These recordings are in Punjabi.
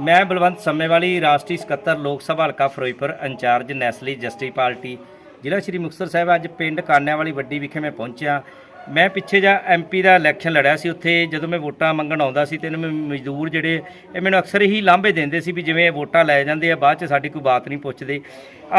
ਮੈਂ ਬਲਵੰਤ ਸੰਮੇਵਾਲੀ, ਰਾਸ਼ਟਰੀ ਸਕੱਤਰ ਲੋਕ ਸਭਾ ਹਲਕਾ ਫਿਰੋਜ਼ਪੁਰ, ਇੰਚਾਰਜ ਨੈਸਲੀ ਜਸਟਿਸ ਪਾਰਟੀ। ਜ਼ਿਲ੍ਹਾ ਸ਼੍ਰੀ ਮੁਕਤਸਰ ਸਾਹਿਬ, ਅੱਜ ਪਿੰਡ ਕਾਨਿਆਂਵਾਲੀ ਵੱਡੀ ਵਿਖੇ ਮੈਂ ਪਹੁੰਚਿਆ। ਮੈਂ ਪਿੱਛੇ ਜਾ ਐਮਪੀ ਦਾ ਇਲੈਕਸ਼ਨ ਲੜਿਆ ਸੀ ਉੱਥੇ, ਜਦੋਂ ਮੈਂ ਵੋਟਾਂ ਮੰਗਣ ਆਉਂਦਾ ਸੀ ਤੇ ਇਹਨਾਂ ਮ- ਮਜ਼ਦੂਰ ਜਿਹੜੇ, ਇਹ ਮੈਨੂੰ ਅਕਸਰ ਹੀ ਲਾਂਭੇ ਦਿੰਦੇ ਸੀ ਵੀ ਜਿਵੇਂ ਇਹ ਵੋਟਾਂ ਲੈ ਜਾਂਦੇ ਆ, ਬਾਅਦ ਚ ਸਾਡੀ ਕੋਈ ਬਾਤ ਨਹੀਂ ਪੁੱਛਦੇ।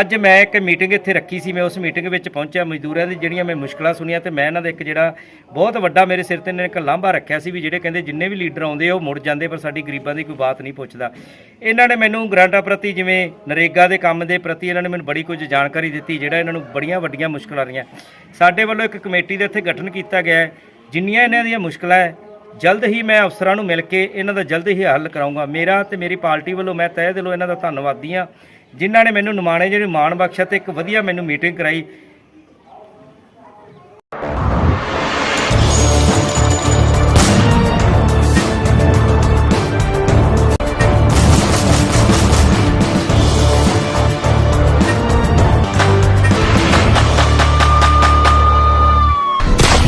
ਅੱਜ ਮੈਂ ਇੱਕ ਮੀਟਿੰਗ ਇੱਥੇ ਰੱਖੀ ਸੀ, ਮੈਂ ਉਸ ਮੀਟਿੰਗ ਵਿੱਚ ਪਹੁੰਚਿਆ, ਮਜ਼ਦੂਰਾਂ ਦੀ ਜਿਹੜੀਆਂ ਮੈਂ ਮੁਸ਼ਕਲਾਂ ਸੁਣੀਆਂ ਤੇ ਮੈਂ ਇਹਨਾਂ ਦਾ ਇੱਕ ਜਿਹੜਾ ਬਹੁਤ ਵੱਡਾ ਮੇਰੇ ਸਿਰ ਤੇ ਇਹਨਾਂ ਨੇ ਇੱਕ ਲਾਂਭਾ ਰੱਖਿਆ ਸੀ ਵੀ ਜਿਹੜੇ ਕਹਿੰਦੇ ਜਿੰਨੇ ਵੀ ਲੀਡਰ ਆਉਂਦੇ ਉਹ ਮੁੜ ਜਾਂਦੇ, ਪਰ ਸਾਡੀ ਗਰੀਬਾਂ ਦੀ ਕੋਈ ਬਾਤ ਨਹੀਂ ਪੁੱਛਦਾ। ਇਹਨਾਂ ਨੇ ਮੈਨੂੰ ਗ੍ਰਾਂਟਾਂ ਪ੍ਰਤੀ ਜਿਵੇਂ ਨਰੇਗਾ ਦੇ ਕੰਮ ਦੇ ਪ੍ਰਤੀ ਇਹਨਾਂ ਨੇ ਮੈਨੂੰ ਬੜੀ ਕੁਝ ਜਾਣਕਾਰੀ ਦਿੱਤੀ, ਜਿਹੜਾ ਇਹਨਾਂ ਨੂੰ ਬੜੀਆਂ ਵੱਡੀਆਂ ਮੁਸ਼ਕਲਾਂ ਰਹੀਆਂ ਸਾਡੇ ਵੱਲੋਂ ਇੱਕ ਕਮੇਟੀ ਦਾ ਇੱਥੇ ਗਠਨ ਕੀਤਾ ਗਿਆ ਹੈ। ਜਿੰਨੀਆਂ ਇਹਨਾਂ ਦੀਆਂ ਮੁਸ਼ਕਲਾਂ ਹੈ, ਜਲਦ ਹੀ ਮੈਂ ਅਫਸਰਾਂ ਨੂੰ ਮਿਲ ਕੇ ਇਹਨਾਂ ਦਾ ਜਲਦ ਹੀ ਹੱਲ ਕਰਾਉਂਗਾ। ਮੇਰਾ ਤੇ ਮੇਰੀ ਪਾਰਟੀ ਵੱਲੋਂ ਮੈਂ ਤਹਿ ਦਿਲੋਂ ਇਹਨਾਂ ਦਾ ਧੰਨਵਾਦੀ ਹਾਂ। ਜਿਨ੍ਹਾਂ ਨੇ ਮੈਨੂੰ ਨਿਮਾਣੇ ਜਿਹੜੇ ਮਾਣ ਬਖਸ਼ਿਆ ਤੇ ਇੱਕ ਵਧੀਆ ਮੈਨੂੰ ਮੀਟਿੰਗ ਕਰਾਈ।